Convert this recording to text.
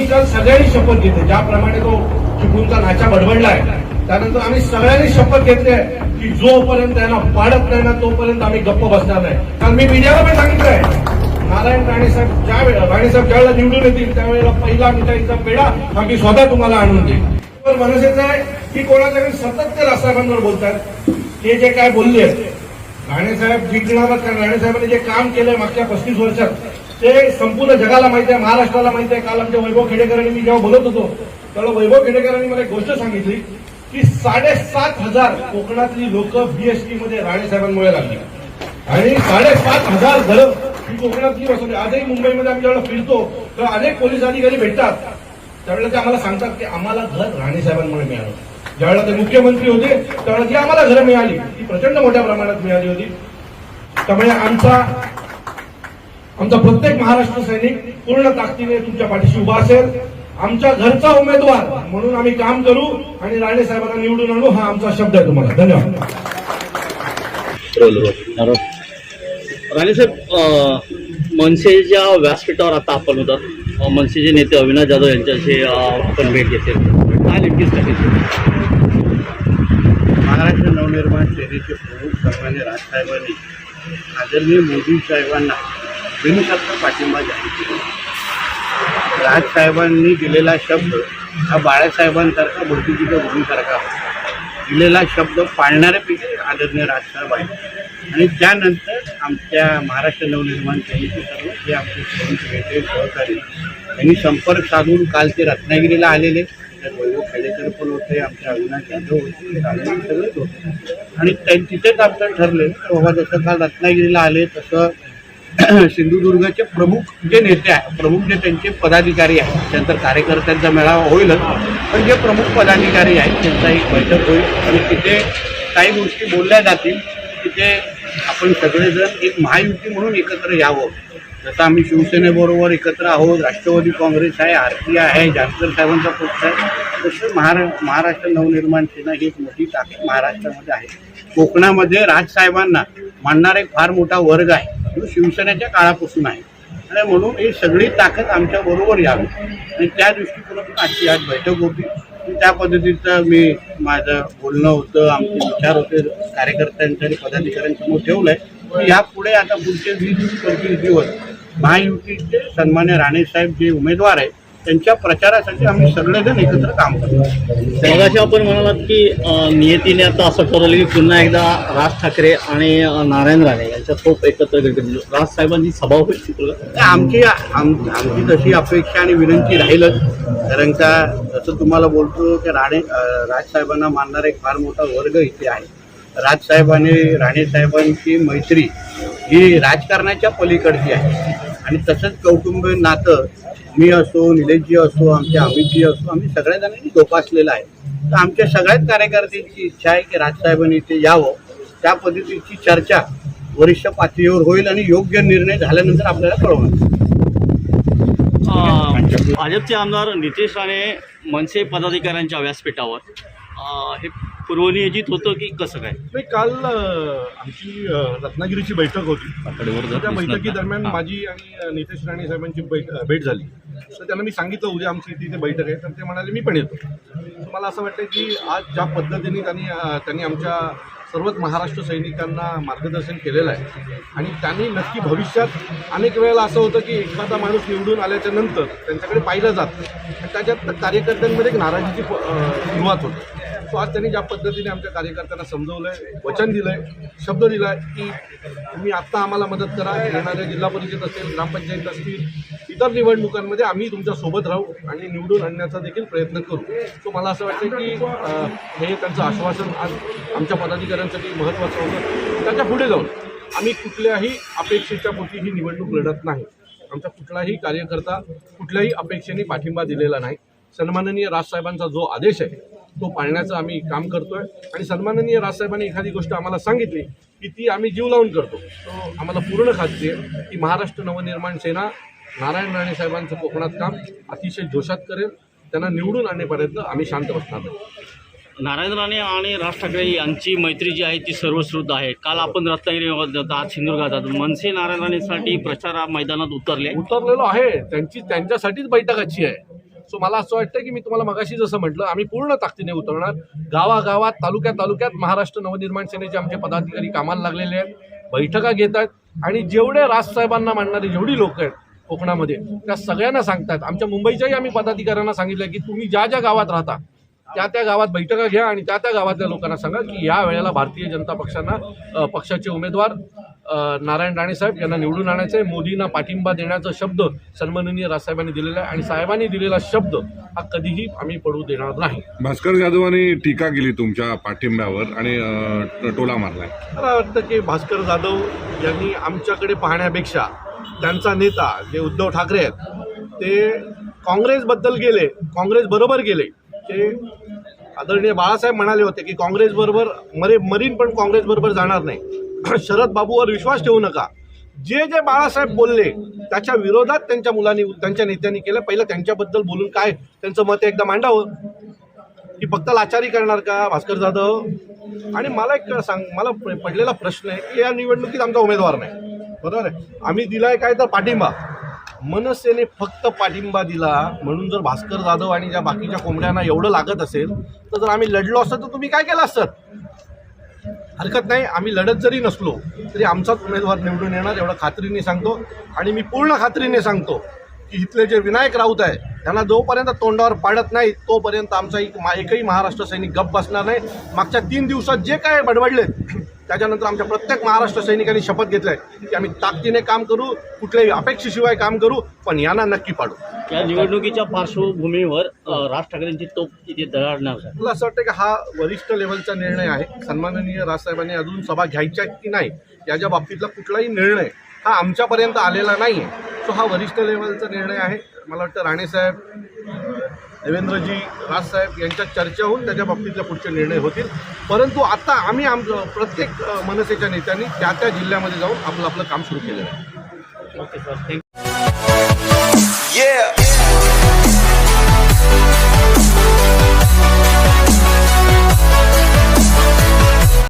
आम्ही काल सगळ्यांनी शपथ घेतली. ज्याप्रमाणे तो चिपळूणचा नाचा बडबडला आहे त्यानंतर आम्ही सगळ्यांनी शपथ घेतली आहे की जोपर्यंत यांना पाडत नाही ना तोपर्यंत आम्ही गप्प बसणार नाही. कारण मी मीडियाला पण सांगितलंय. नारायण राणेसाहेब ज्या वेळेला राणेसाहेब ज्यावेळेला निवडून येतील त्यावेळेला पहिला मिठाईचा पेढा आम्ही स्वतः तुम्हाला आणून देईल. तर मनसेचं आहे की कोणाच्या सतत ते रासाहेबांवर बोलतात. ते जे काय बोलले राणेसाहेब जिंकणार कारण राणेसाहेबांनी जे काम केलंय मागच्या पस्तीस वर्षात ते संपूर्ण जगाला माहिती आहे महाराष्ट्राला माहिती आहे. काल आमच्या वैभव खेडेकरांनी मी जेव्हा बोलत होतो त्यावेळेला वैभव खेडेकरांनी मला एक गोष्ट सांगितली की साडेसात हजार कोकणातली लोक बीएसटी मध्ये राणेसाहेबांमुळे लागली. आणि साडेसात हजार घरं ही कोकणातली बसवली आजही मुंबईमध्ये आम्ही ज्यावेळेला फिरतो तेव्हा अनेक पोलीस अधिकारी भेटतात. त्यावेळेला ते आम्हाला सांगतात की आम्हाला घर राणेसाहेबांमुळे मिळालं. ज्यावेळेला ते मुख्यमंत्री होते त्यावेळेला जी आम्हाला घरं मिळाली. ती प्रचंड मोठ्या प्रमाणात मिळाली होती. त्यामुळे आमचा आमचा प्रत्येक महाराष्ट्र सैनिक पूर्ण ताकदीने तुमच्या पाठीशी उभा असेल. आमच्या घरचा उमेदवार म्हणून आम्ही काम करू आणि राणे साहेबांना निवडून आणू हा आमचा शब्द आहे तुम्हाला. धन्यवाद. राणेसाहेब अं, मनसेच्या व्यासपीठावर आता आपण होतात अं, मनसेचे नेते अविनाश जाधव यांच्याशी आपण भेट घेतली. काय नेमकीच काय महाराष्ट्र नवनिर्माण सेनेचे प्रमुख सन्मान्य राजसाहेबांनी आदरणीय मोदी साहेबांना बिनशर्त पाठिंबा जाहीर केला. राजसाहेबांनी दिलेला शब्द हा बाळासाहेबांसारखा भरतीजीच्या गुरुसारखा होता. दिलेला शब्द पाळणाऱ्यापैकी आदरणीय राजसाहेब आहे आणि त्यानंतर आमच्या महाराष्ट्र नवनिर्माण सेनेचे सर्व जे आमचे सहकारी नेते सहकारी यांनी संपर्क साधून काल ते रत्नागिरीला आलेले. त्यात वैभव खेडेकर पण होते आमचे अविनाश यादव होते सगळेच होते. आणि त्यां- तिथेच आमचं ठरले की बाबा जसं काल रत्नागिरीला आले तसं सिंधुदुर्गचे प्रमुख जे नेते आहे प्रमुख जे त्यांचे पदाधिकारी आहेत त्यानंतर कार्यकर्त्यांचा मेळावा होईलच पण जे प्रमुख पदाधिकारी आहेत त्यांचा एक बैठक होईल. आणि तिथे काही गोष्टी बोलल्या जातील तिथे आपण सगळेजण एक महायुती म्हणून एकत्र यावं. जसं आम्ही शिवसेनेबरोबर एकत्र आहोत राष्ट्रवादी काँग्रेस आहे आर पी आहे जानकर साहेबांचा पक्ष आहे तसं महारा महाराष्ट्र नवनिर्माण सेना ही एक मोठी ताकद महाराष्ट्रामध्ये आहे. कोकणामध्ये राजसाहेबांना मानणारा एक फार मोठा वर्ग आहे. जो शिवसेनेच्या काळापासून आहे. आणि म्हणून ही सगळी ताकद आमच्या बरोबर यावी. आणि त्या दृष्टिकोनातून आजची आज बैठक होती. त्या पद्धतीचं मी माझं बोलणं होतं आमचे विचार होते कार्यकर्त्यांच्या आणि पदाधिकाऱ्यांसमोर ठेवलंय. की यापुढे आता पुढचे वीस पंचवीस दिवस महायुतीचे सन्मान्य राणेसाहेब जे उमेदवार आहेत त्यांच्या प्रचारासाठी आम्ही सगळेजण एकत्र काम करतो. मगाशी आपण म्हणालात की नियतीने आता असं ठरवलं की पुन्हा एकदा राज ठाकरे आणि नारायण राणे यांच्या खूप एकत्र करतील. राज साहेबांची सभा होईल आमची आम आमची तशी अपेक्षा आणि विनंती राहीलच. कारण का जसं तुम्हाला बोलतो की राणे राजसाहेबांना मानणारा एक फार मोठा वर्ग इथे आहे. राजसाहेब आणि राणेसाहेबांची मैत्री ही राजकारणाच्या पलीकडची आहे. आणि तसंच कौटुंबिक नातं मी असो निलेशजी असो आमचे अमितजी असो आम्ही सगळ्या जणांनी जोपासलेलं आहे. तर आमच्या सगळ्याच कार्यकर्त्यांची इच्छा आहे की राजसाहेबांनी इथे यावं. त्या पद्धतीची चर्चा वरिष्ठ पातळीवर होईल आणि योग्य निर्णय झाल्यानंतर आपल्याला कळवणार. भाजपचे आमदार नितेश राणे मनसे पदाधिकाऱ्यांच्या व्यासपीठावर. हे पूर्वनियोजित होतं की कसं काय? नाही काल अं, आमची अं, रत्नागिरीची बैठक होती. आकडेवर जर त्या बैठकीदरम्यान. माझी आणि नितेश राणे साहेबांची बैठ अं, भेट झाली. तर त्यांना मी सांगितलं उद्या आमची तिथे बैठक आहे. तर ते म्हणाले मी पण येतो. तर मला असं वाटतं की आज ज्या पद्धतीने त्यांनी अं, त्यांनी आमच्या सर्वच महाराष्ट्र सैनिकांना मार्गदर्शन केलेलं आहे आणि त्यांनी नक्की भविष्यात अनेक वेळेला असं होतं की एखादा माणूस निवडून आल्याच्यानंतर त्यांच्याकडे पाहिलं जातं. आणि त्याच्यात कार्यकर्त्यांमध्ये एक नाराजीची प- अं, सुरुवात होते. सो आज त्यांनी ज्या पद्धतीने आमच्या कार्यकर्त्यांना समजवलंय वचन दिलंय शब्द दिलाय की तुम्ही आत्ता आम्हाला मदत करा येणाऱ्या जिल्हा परिषद असेल ग्रामपंचायत असतील इतर निवडणुकांमध्ये आम्ही तुमच्यासोबत राहू आणि निवडून आणण्याचा देखील प्रयत्न करू. सो मला असं वाटतं की हे त्यांचं आश्वासन आज आमच्या पदाधिकाऱ्यांसाठी महत्त्वाचं होतं. त्याच्या पुढे जाऊन आम्ही कुठल्याही अपेक्षेच्या पोटी ही निवडणूक लढत नाही. आमचा कुठलाही कार्यकर्ता कुठल्याही अपेक्षेने पाठिंबा दिलेला नाही. सन्माननीय राजसाहेबांचा जो आदेश आहे तो पाळण्याचं आम्ही काम करतोय. आणि सन्माननीय राजसाहेबांनी एखादी गोष्ट आम्हाला सांगितली की ती आम्ही जीव लावून करतो. तो आम्हाला पूर्ण खात्री आहे की महाराष्ट्र नवनिर्माण सेना नारायण राणे साहेबांचं कोकणात काम अतिशय जोशात करेल. त्यांना निवडून आणण्यापर्यंत आम्ही शांत बसणार नाही. नारायण राणे आणि राज ठाकरे यांची मैत्री जी आहे ती सर्वश्रुद्ध आहे. काल आपण रत्नागिरी आज सिंधुदुर्गात आहोत. मनसे नारायण राणेसाठी प्रचार मैदानात उतरले. उतरलेलो आहे. त्यांची त्यांच्यासाठीच बैठक आजची आहे. सो मला असं वाटतं की मी तुम्हाला मगाशी जसं म्हटलं आम्ही पूर्ण ताकदीने उतरणार. गावागावात तालुक्यात तालुक्यात महाराष्ट्र नवनिर्माण सेनेचे आमचे पदाधिकारी कामाला लागलेले आहेत बैठका घेत आहेत. आणि जेवढे राजसाहेबांना मांडणारे जेवढी लोक आहेत कोकणामध्ये त्या सगळ्यांना सांगतात. आमच्या मुंबईच्याही आम्ही पदाधिकाऱ्यांना सांगितलं की तुम्ही ज्या ज्या गावात राहता त्या त्या गावात बैठका घ्या आणि त्या त्या गावातल्या लोकांना सांगा की या वेळेला भारतीय जनता पक्षांना पक्षाचे उमेदवार नारायण राणे साहेब यांना निवडून आणायचं आहे. मोदींना पाठिंबा देण्याचा शब्द सन्माननीय राजसाहेबांनी दिलेला आहे आणि साहेबांनी दिलेला शब्द हा कधीही आम्ही पडू देणार नाही. भास्कर जाधवांनी टीका केली तुमच्या पाठिंब्यावर आणि टोला मारलाय. मला वाटतं की भास्कर जाधव यांनी आमच्याकडे पाहण्यापेक्षा त्यांचा नेता जे उद्धव ठाकरे आहेत ते काँग्रेसबद्दल गेले काँग्रेस बरोबर गेले ते आदरणीय बाळासाहेब म्हणाले होते की काँग्रेसबरोबर मरे मरीन पण काँग्रेसबरोबर जाणार नाही. शरद बाबूवर विश्वास ठेवू नका. जे जे बाळासाहेब बोलले त्याच्या विरोधात त्यांच्या मुलांनी त्यांच्या नेत्यांनी केलं. पहिलं त्यांच्याबद्दल बोलून काय? त्यांचं मत एकदा मांडावं. की फक्त लाचारी करणार का भास्कर जाधव? आणि मला एक सांग मला प- पडलेला प्रश्न आहे की या निवडणुकीत आमचा उमेदवार नाही. बरोबर आहे? आम्ही दिलाय काय तर पाठिंबा. मनसेने फक्त पाठिंबा दिला म्हणून जर भास्कर जाधव आणि ज्या बाकीच्या कोंबड्यांना एवढं लागत असेल तर जर आम्ही लढलो असतं तर तुम्ही काय केलं असतं? हरकत नाही आम्ही लढत जरी नसलो तरी आमचाच उमेदवार निवडून येणार एवढं खात्रीने सांगतो. आणि मी पूर्ण खात्रीने सांगतो की इथले जे विनायक राऊत आहे त्यांना जोपर्यंत तोंडावर पाडत नाही तोपर्यंत आमचा एक मा- एकही महाराष्ट्र सैनिक गप्प बसणार नाही. मागच्या तीन दिवसात जे काय बडबडलेत त्याच्यानंतर आमच्या प्रत्येक महाराष्ट्र सैनिकांनी शपथ घेतलाय की आम्ही ताकदीने काम करू कुठल्याही अपेक्षेशिवाय काम करू पण यांना नक्की पाडू. या निवडणुकीच्या पार्श्वभूमीवर राज ठाकरेंची तोप किती दराडणार आहे मला असं वाटतं की हा वरिष्ठ लेवलचा निर्णय आहे. सन्माननीय राजसाहेबांनी अजून सभा घ्यायच्या की नाही याच्या बाबतीतला कुठलाही निर्णय हा आमच्यापर्यंत आलेला नाही आहे सो हा वरिष्ठ लेवलचा निर्णय आहे. मला वाटतं राणेसाहेब देवेंद्रजी राजसाहेब यांच्यात चर्चा होऊन त्याच्या बाबतीतले पुढचे निर्णय होतील परंतु आता आम्ही आम प्रत्येक मनसेच्या नेत्यांनी त्या त्या जिल्ह्यामध्ये जाऊन आपलं आपलं काम सुरू केलेलं आहे ओके सर थँक्यू.